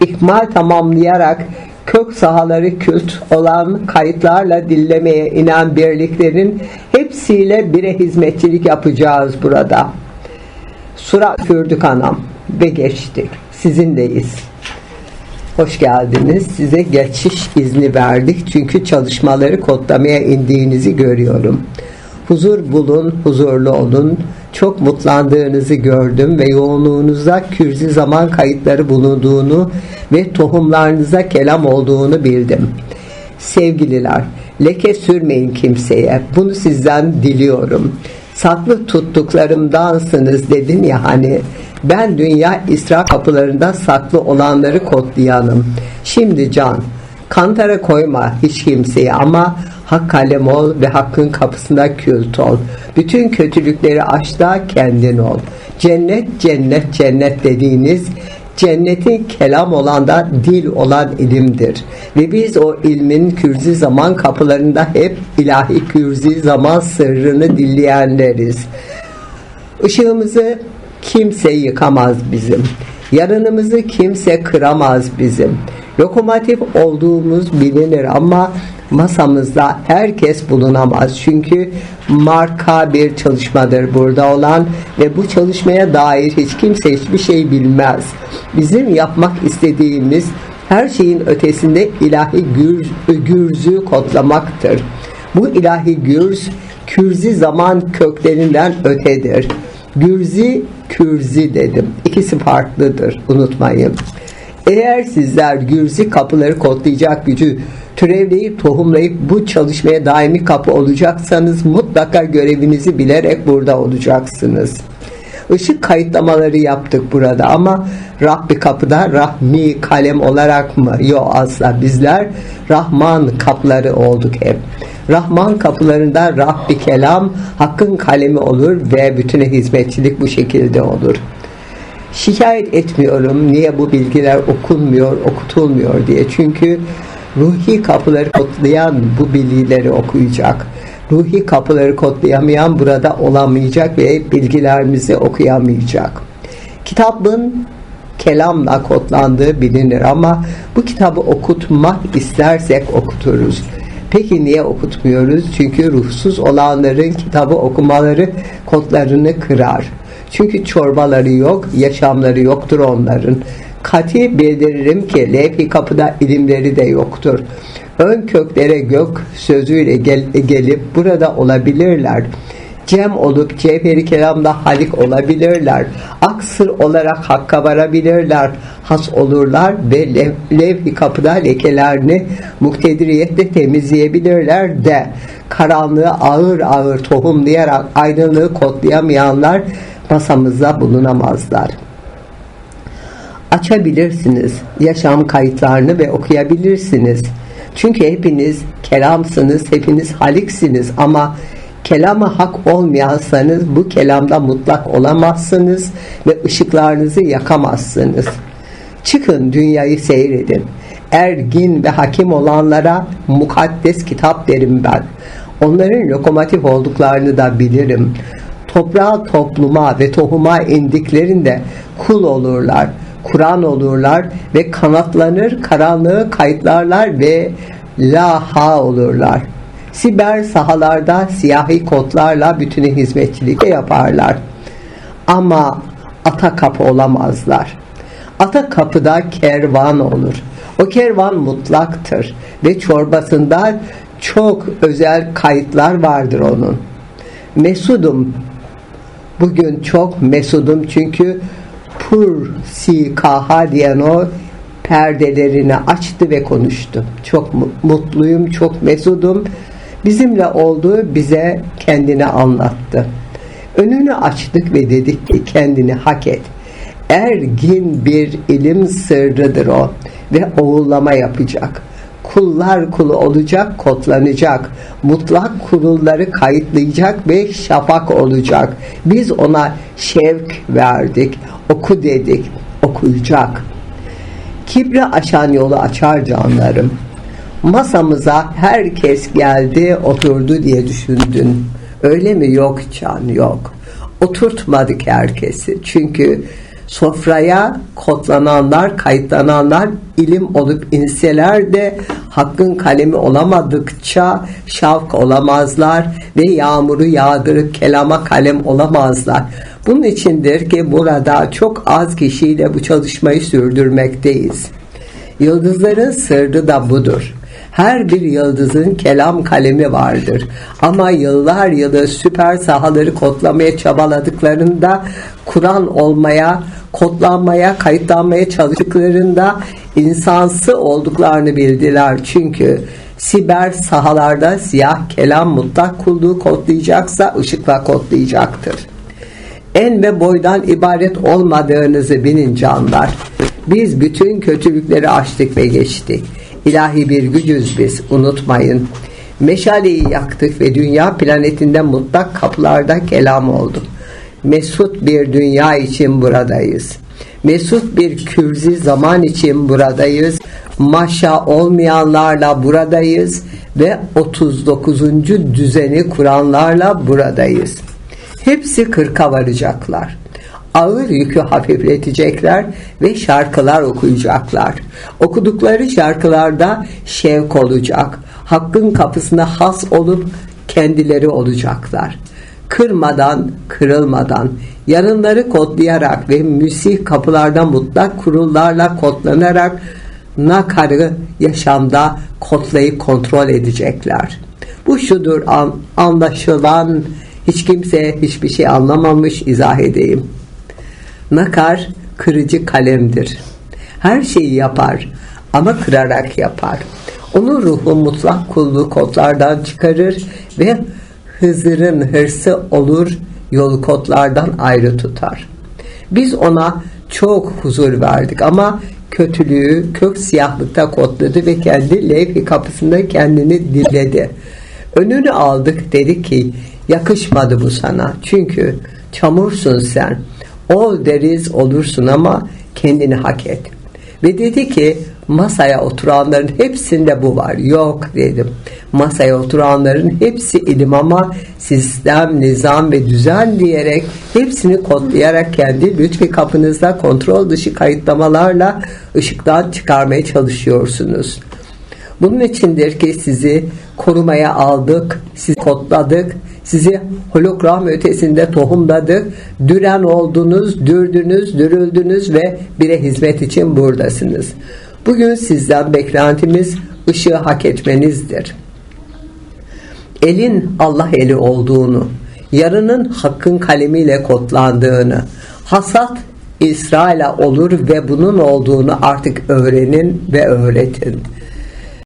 ikmal tamamlayarak kök sahaları kült olan kayıtlarla dinlemeye inen birliklerin hepsiyle bire hizmetçilik yapacağız burada. Sura fürdük anam ve geçtik. Sizinleyiz. Hoş geldiniz. Size geçiş izni verdik çünkü çalışmaları kodlamaya indiğinizi görüyorum. Huzur bulun, huzurlu olun. Çok mutlandığınızı gördüm ve yoğunluğunuzda kürzi zaman kayıtları bulunduğunu ve tohumlarınıza kelam olduğunu bildim. Sevgililer, leke sürmeyin kimseye. Bunu sizden diliyorum. Saklı tuttuklarımdansınız dedin ya hani. Ben dünya İsra kapılarında saklı olanları kodlayanım. Şimdi can, kantara koyma hiç kimseyi ama hak kalem ol ve hakkın kapısında kült ol. Bütün kötülükleri aç da kendin ol. Cennet, cennet, cennet dediğiniz Cennetin kelam olan da dil olan ilimdir. Ve biz o ilmin kürzi zaman kapılarında hep ilahi kürzi zaman sırrını dinleyenleriz. Işığımızı kimse yıkamaz bizim. Yarınımızı kimse kıramaz bizim. Lokomotif olduğumuz bilinir ama masamızda herkes bulunamaz. Çünkü marka bir çalışmadır burada olan ve bu çalışmaya dair hiç kimse hiçbir şey bilmez. Bizim yapmak istediğimiz her şeyin ötesinde ilahi gürz, gürzü kodlamaktır. Bu ilahi gürz kürzi zaman köklerinden ötedir. Gürzi kürzi dedim. İkisi farklıdır. Unutmayın. Eğer sizler gürzi kapıları kodlayacak gücü türevleyip tohumlayıp bu çalışmaya daimi kapı olacaksanız mutlaka görevinizi bilerek burada olacaksınız. Işık kayıtlamaları yaptık burada ama Rabbi kapıda Rahmi kalem olarak mı? Yok asla bizler Rahman kapları olduk hep. Rahman kapılarında Rabbi kelam hakkın kalemi olur ve bütüne hizmetçilik bu şekilde olur. Şikayet etmiyorum niye bu bilgiler okunmuyor, okutulmuyor diye. Çünkü ruhi kapıları kodlayan bu bilgileri okuyacak. Ruhi kapıları kodlayamayan burada olamayacak ve bilgilerimizi okuyamayacak. Kitabın kelamla kodlandığı bilinir ama bu kitabı okutmak istersek okuturuz. Peki niye okutmuyoruz? Çünkü ruhsuz olanların kitabı okumaları kodlarını kırar. Çünkü çorbaları yok, yaşamları yoktur onların. Kati bildiririm ki levh kapıda ilimleri de yoktur. Ön köklere gök sözüyle gel, gelip burada olabilirler. Cem olup cevheri kelamda halik olabilirler. Aksır olarak hakka varabilirler. Has olurlar ve lev, levh kapıda lekelerini muktediriyetle temizleyebilirler de karanlığı ağır ağır tohumlayarak aydınlığı kodlayamayanlar masamızda bulunamazlar. Açabilirsiniz yaşam kayıtlarını ve okuyabilirsiniz. Çünkü hepiniz kelamsınız, hepiniz haliksiniz ama kelama hak olmayansanız bu kelamda mutlak olamazsınız ve ışıklarınızı yakamazsınız. Çıkın dünyayı seyredin. Ergin ve hakim olanlara mukaddes kitap derim ben. Onların lokomotif olduklarını da bilirim toprağa topluma ve tohuma indiklerinde kul olurlar, Kur'an olurlar ve kanatlanır, karanlığı kayıtlarlar ve laha olurlar. Siber sahalarda siyahi kotlarla bütüne hizmetçilik yaparlar. Ama ata kapı olamazlar. Ata kapıda kervan olur. O kervan mutlaktır ve çorbasında çok özel kayıtlar vardır onun. Mesudum Bugün çok mesudum çünkü pur si kaha diyen o perdelerini açtı ve konuştu. Çok mutluyum, çok mesudum. Bizimle olduğu bize kendini anlattı. Önünü açtık ve dedik ki kendini hak et. Ergin bir ilim sırrıdır o ve oğullama yapacak kullar kulu olacak, kodlanacak. Mutlak kurulları kayıtlayacak ve şafak olacak. Biz ona şevk verdik, oku dedik, okuyacak. Kibri aşan yolu açar canlarım. Masamıza herkes geldi, oturdu diye düşündün. Öyle mi? Yok can, yok. Oturtmadık herkesi. Çünkü Sofraya kodlananlar, kayıtlananlar ilim olup inseler de hakkın kalemi olamadıkça şavk olamazlar ve yağmuru yağdırıp kelama kalem olamazlar. Bunun içindir ki burada çok az kişiyle bu çalışmayı sürdürmekteyiz. Yıldızların sırrı da budur. Her bir yıldızın kelam kalemi vardır. Ama yıllar yılı süper sahaları kodlamaya çabaladıklarında Kur'an olmaya, kodlanmaya, kayıtlanmaya çalıştıklarında insansı olduklarını bildiler. Çünkü siber sahalarda siyah kelam mutlak kulluğu kodlayacaksa ışıkla kodlayacaktır en ve boydan ibaret olmadığınızı bilin canlar. Biz bütün kötülükleri açtık ve geçtik. İlahi bir gücüz biz unutmayın. Meşaleyi yaktık ve dünya planetinde mutlak kapılarda kelam oldu. Mesut bir dünya için buradayız. Mesut bir kürzi zaman için buradayız. Maşa olmayanlarla buradayız ve 39. düzeni kuranlarla buradayız. Hepsi kırka varacaklar. Ağır yükü hafifletecekler ve şarkılar okuyacaklar. Okudukları şarkılarda şevk olacak. Hakkın kapısına has olup kendileri olacaklar. Kırmadan, kırılmadan, yarınları kodlayarak ve müsih kapılarda mutlak kurullarla kodlanarak nakarı yaşamda kodlayıp kontrol edecekler. Bu şudur an, anlaşılan hiç kimse hiçbir şey anlamamış izah edeyim. Nakar kırıcı kalemdir. Her şeyi yapar ama kırarak yapar. Onun ruhu mutlak kulluğu kodlardan çıkarır ve Hızır'ın hırsı olur yolu kodlardan ayrı tutar. Biz ona çok huzur verdik ama kötülüğü kök siyahlıkta kodladı ve kendi levh kapısında kendini diledi. Önünü aldık dedi ki yakışmadı bu sana. Çünkü çamursun sen. Ol deriz olursun ama kendini hak et. Ve dedi ki masaya oturanların hepsinde bu var. Yok dedim. Masaya oturanların hepsi ilim ama sistem, nizam ve düzen diyerek hepsini kodlayarak kendi lütfi kapınızda kontrol dışı kayıtlamalarla ışıktan çıkarmaya çalışıyorsunuz. Bunun içindir ki sizi korumaya aldık, sizi kodladık, sizi hologram ötesinde tohumladık, düren oldunuz, dürdünüz, dürüldünüz ve bire hizmet için buradasınız. Bugün sizden beklentimiz ışığı hak etmenizdir. Elin Allah eli olduğunu, yarının hakkın kalemiyle kodlandığını, hasat İsrail'e olur ve bunun olduğunu artık öğrenin ve öğretin.